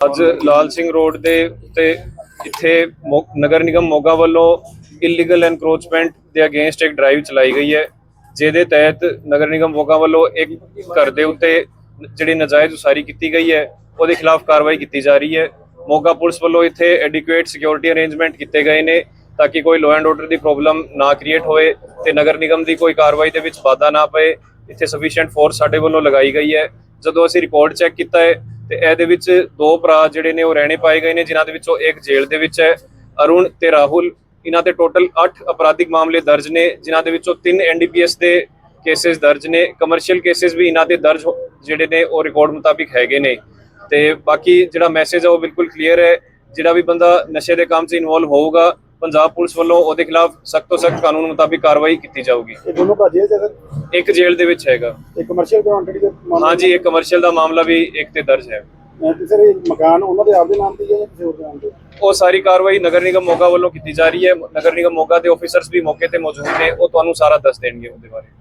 ਅੱਜ ਲਾਲ ਸਿੰਘ ਰੋਡ ਦੇ ਉੱਤੇ ਇੱਥੇ ਮੋ- ਨਗਰ ਨਿਗਮ ਮੋਗਾ ਵੱਲੋਂ ਇਲੀਗਲ ਐਨਕਰੋਚਮੈਂਟ ਦੇ ਅਗੇਂਸਟ ਇੱਕ ਡਰਾਈਵ ਚਲਾਈ ਗਈ ਹੈ, ਜਿਹਦੇ ਤਹਿਤ ਨਗਰ ਨਿਗਮ ਮੋਗਾ ਵੱਲੋਂ ਇੱਕ ਘਰ ਦੇ ਉੱਤੇ ਜਿਹੜੀ ਨਜਾਇਜ਼ ਉਸਾਰੀ ਕੀਤੀ ਗਈ ਹੈ, ਉਹਦੇ ਖਿਲਾਫ ਕਾਰਵਾਈ ਕੀਤੀ ਜਾ ਰਹੀ ਹੈ। ਮੋਗਾ ਪੁਲਿਸ ਵੱਲੋਂ ਇੱਥੇ ਐਡਿਕੁਏਟ ਸਿਕਿਉਰਿਟੀ ਅਰੇਂਜਮੈਂਟ ਕੀਤੇ ਗਏ ਨੇ ਤਾਂ ਕਿ ਕੋਈ ਲਾਅ ਐਂਡ ਆਰਡਰ ਦੀ ਪ੍ਰੋਬਲਮ ਨਾ ਕ੍ਰੀਏਟ ਹੋਏ ਤੇ ਨਗਰ ਨਿਗਮ ਦੀ ਕੋਈ ਕਾਰਵਾਈ ਦੇ ਵਿੱਚ ਵਾਧਾ ਨਾ ਪਏ। ਇੱਥੇ ਸਫੀਸ਼ੀਐਂਟ ਫੋਰਸ ਸਾਡੇ ਵੱਲੋਂ ਲਗਾਈ ਗਈ ਹੈ। ਜਦੋਂ ਅਸੀਂ ਰਿਕਾਰਡ ਚੈੱਕ ਕੀਤਾ ਹੈ ਤੇ ਇਹਦੇ ਵਿੱਚ ਦੋ ਭਰਾ ਜਿਹੜੇ ਨੇ ਉਹ ਰਹਿਣੇ ਪਾਏ ਗਏ ਨੇ, ਜਿਨ੍ਹਾਂ ਦੇ ਵਿੱਚੋਂ ਇੱਕ ਜੇਲ੍ਹ ਦੇ ਵਿੱਚ ਹੈ, ਅਰੁਣ ਤੇ ਰਾਹੁਲ। ਇਹਨਾਂ ਤੇ ਟੋਟਲ 8 ਅਪਰਾਧਿਕ ਮਾਮਲੇ ਦਰਜ ਨੇ, ਜਿਨ੍ਹਾਂ ਦੇ ਵਿੱਚੋਂ 3 ਐਨਡੀਪੀਐਸ ਦੇ ਕੇਸਿਸ ਦਰਜ ਨੇ। ਕਮਰਸ਼ੀਅਲ ਕੇਸਿਸ ਵੀ ਇਹਨਾਂ ਦੇ ਦਰਜ ਜਿਹੜੇ ਨੇ ਉਹ ਰਿਕਾਰਡ ਮੁਤਾਬਿਕ ਹੈਗੇ ਨੇ। ਤੇ ਬਾਕੀ ਜਿਹੜਾ ਮੈਸੇਜ ਹੈ ਉਹ ਬਿਲਕੁਲ ਕਲੀਅਰ ਹੈ। ਜਿਹੜਾ ਵੀ ਬੰਦਾ ਨਸ਼ੇ ਦੇ ਕੰਮ 'ਚ ਇਨਵੋਲਵ ਹੋਊਗਾ ਪੰਜਾਬ ਪੁਲਿਸ ਵੱਲੋਂ ਉਹਦੇ ਖਿਲਾਫ ਸਖਤ ਤੋਂ ਸਖਤ ਕਾਨੂੰਨ ਮੁਤਾਬਿਕ ਕਾਰਵਾਈ ਕੀਤੀ ਜਾਊਗੀ। ਇਹ ਦੋਨੋਂ ਭਾਜੇ ਜਗਰ ਇੱਕ ਜੇਲ੍ਹ ਦੇ ਵਿੱਚ ਹੈਗਾ। ਇਹ ਕਮਰਸ਼ੀਅਲ ਕੁਆਂਟੀਟੀ ਦੇ ਮਾਮਲੇ ਹਾਂਜੀ ਇੱਕ ਕਮਰਸ਼ੀਅਲ ਦਾ ਮਾਮਲਾ ਵੀ ਇੱਕ ਤੇ ਦਰਜ ਹੈ। ਅਹ ਤੇ ਸਰ ਇਹ ਮਕਾਨ ਉਹਨਾਂ ਦੇ ਆਪਦੇ ਨਾਮ ਤੇ ਹੀ ਹੈ ਜਾਂ ਕਿਸੇ ਹੋਰ ਦੇ ਨਾਮ ਤੇ? ਉਹ ਸਾਰੀ ਕਾਰਵਾਈ ਨਗਰ ਨਿਗਮ ਮੋਗਾ ਵੱਲੋਂ ਕੀਤੀ ਜਾ ਰਹੀ ਹੈ। ਨਗਰ ਨਿਗਮ ਮੋਗਾ ਦੇ ਆਫੀਸਰਸ ਵੀ ਮੌਕੇ ਤੇ ਮੌਜੂਦ ਨੇ। ਉਹ ਤੁਹਾਨੂੰ ਸਾਰਾ ਦੱਸ ਦੇਣਗੇ ਉਹਦੇ ਬਾਰੇ।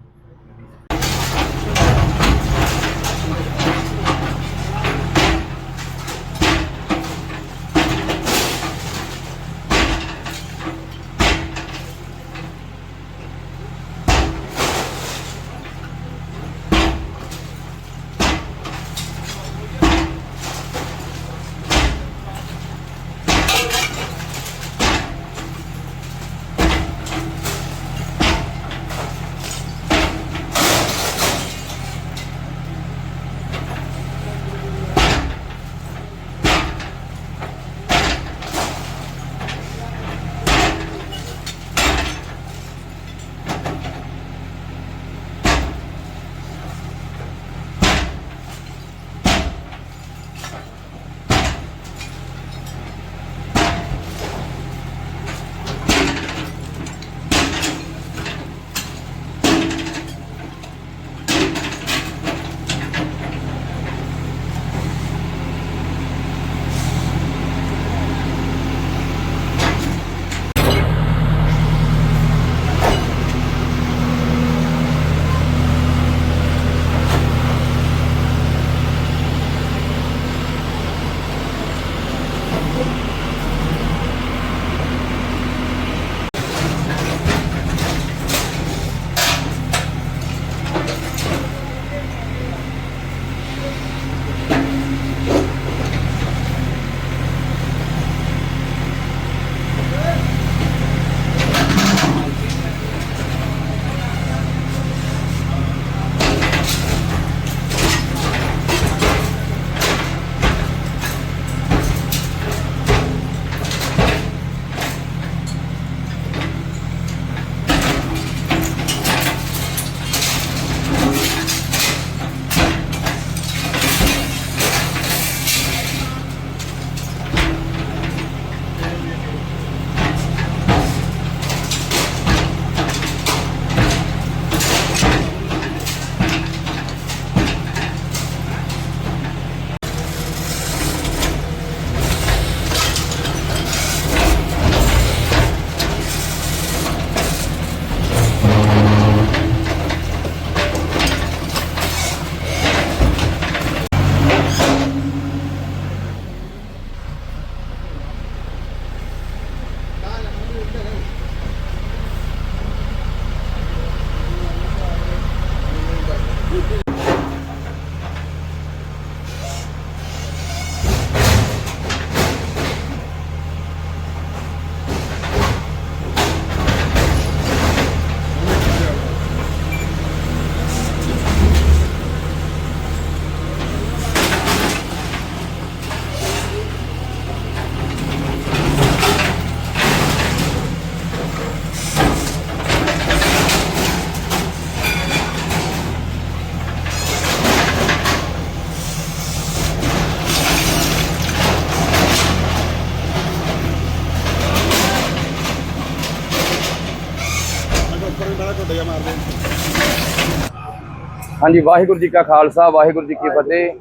ਹਾਂਜੀ, ਵਾਹਿਗੁਰੂ ਜੀ ਕਾ ਖਾਲਸਾ, ਵਾਹਿਗੁਰੂ ਜੀ ਕੀ ਫਤਿਹ।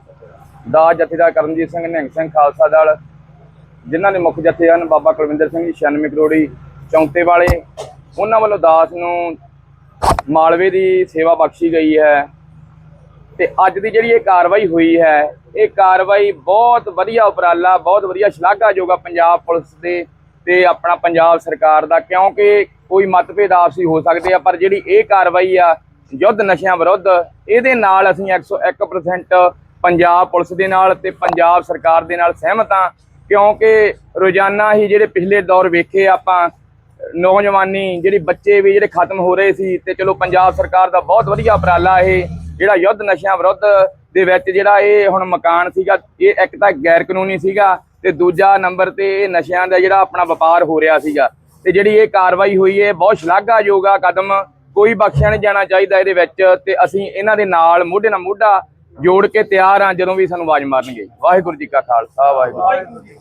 ਦਾ ਜਥੇਦਾਰ ਕਰਮਜੀਤ ਸਿੰਘ ਨਿਹੰਗ ਸਿੰਘ ਖਾਲਸਾ ਦਲ, ਜਿਨ੍ਹਾਂ ਦੇ ਮੁੱਖ ਜਥੇ ਹਨ, ਬਾਬਾ ਕੁਲਵਿੰਦਰ ਸਿੰਘ ਜੀ 96 ਕਰੋੜੀ ਚੌਂਤੇ ਵਾਲੇ। ਉਹਨਾਂ ਵੱਲੋਂ ਦਾਸ ਨੂੰ ਮਾਲਵੇ ਦੀ ਸੇਵਾ ਬਖਸ਼ੀ ਗਈ ਹੈ। ਤੇ ਅੱਜ ਦੀ ਜਿਹੜੀ ਇਹ ਕਾਰਵਾਈ ਹੋਈ ਹੈ, ਇਹ ਕਾਰਵਾਈ ਬਹੁਤ ਵਧੀਆ ਉਪਰਾਲਾ, ਬਹੁਤ ਵਧੀਆ ਸ਼ਲਾਘਾਯੋਗ ਆ ਪੰਜਾਬ ਪੁਲਿਸ ਦੇ। ਤੇ ਆਪਣਾ ਪੰਜਾਬ ਸਰਕਾਰ ਦਾ, ਕਿਉਂਕਿ ਕੋਈ ਮਤਭੇਦ ਆਪਸੀ ਹੋ ਸਕਦੇ ਆ, ਪਰ ਜਿਹੜੀ ਇਹ ਕਾਰਵਾਈ ਆ, ਯੁੱਧ ਨਸ਼ਿਆਂ ਵਿਰੁੱਧ, ਇਹਦੇ ਨਾਲ ਅਸੀਂ 101% ਪੰਜਾਬ ਪੁਲਿਸ ਦੇ ਨਾਲ ਤੇ ਪੰਜਾਬ ਸਰਕਾਰ ਦੇ ਨਾਲ ਸਹਿਮਤ ਹਾਂ, ਕਿਉਂਕਿ ਰੋਜ਼ਾਨਾ ਹੀ ਜਿਹੜੇ ਪਿਛਲੇ ਦੌਰ ਵੇਖੇ ਆਪਾਂ, ਨੌਜਵਾਨੀ ਜਿਹੜੀ ਬੱਚੇ ਵੀ ਜਿਹੜੇ ਖਤਮ ਹੋ ਰਹੇ ਸੀ, ਤੇ ਚਲੋ ਪੰਜਾਬ ਸਰਕਾਰ ਦਾ ਬਹੁਤ ਵਧੀਆ ਉਪਰਾਲਾ ਇਹ, ਜਿਹੜਾ ਯੁੱਧ ਨਸ਼ਿਆਂ ਵਿਰੁੱਧ ਦੇ ਵਿੱਚ ਜਿਹੜਾ ਇਹ ਹੁਣ ਮਕਾਨ ਸੀਗਾ, ਇਹ ਇੱਕ ਤਾਂ ਗੈਰ ਕਾਨੂੰਨੀ ਸੀਗਾ ਤੇ ਦੂਜਾ ਨੰਬਰ ਤੇ ਇਹ ਨਸ਼ਿਆਂ ਦਾ ਜਿਹੜਾ ਆਪਣਾ ਵਪਾਰ ਹੋ ਰਿਹਾ ਸੀਗਾ, ਤੇ ਜਿਹੜੀ ਇਹ ਕਾਰਵਾਈ ਹੋਈ ਹੈ ਬਹੁਤ ਸ਼ਲਾਘਾਯੋਗ ਆ ਕਦਮ, ਕੋਈ ਬਖਸ਼ਿਆ ਨਹੀਂ ਜਾਣਾ ਚਾਹੀਦਾ ਇਹਦੇ ਵਿੱਚ ਤੇ ਅਸੀਂ ਇਹਨਾਂ ਦੇ ਨਾਲ ਮੋਢੇ ਨਾਲ ਮੋਢਾ ਜੋੜ ਕੇ ਤਿਆਰ ਹਾਂ ਜਦੋਂ ਵੀ ਸਾਨੂੰ ਆਵਾਜ਼ ਮਾਰਨਗੇ। ਵਾਹਿਗੁਰੂ ਜੀ ਕਾ ਖਾਲਸਾ, ਵਾਹਿਗੁਰੂ ਜੀ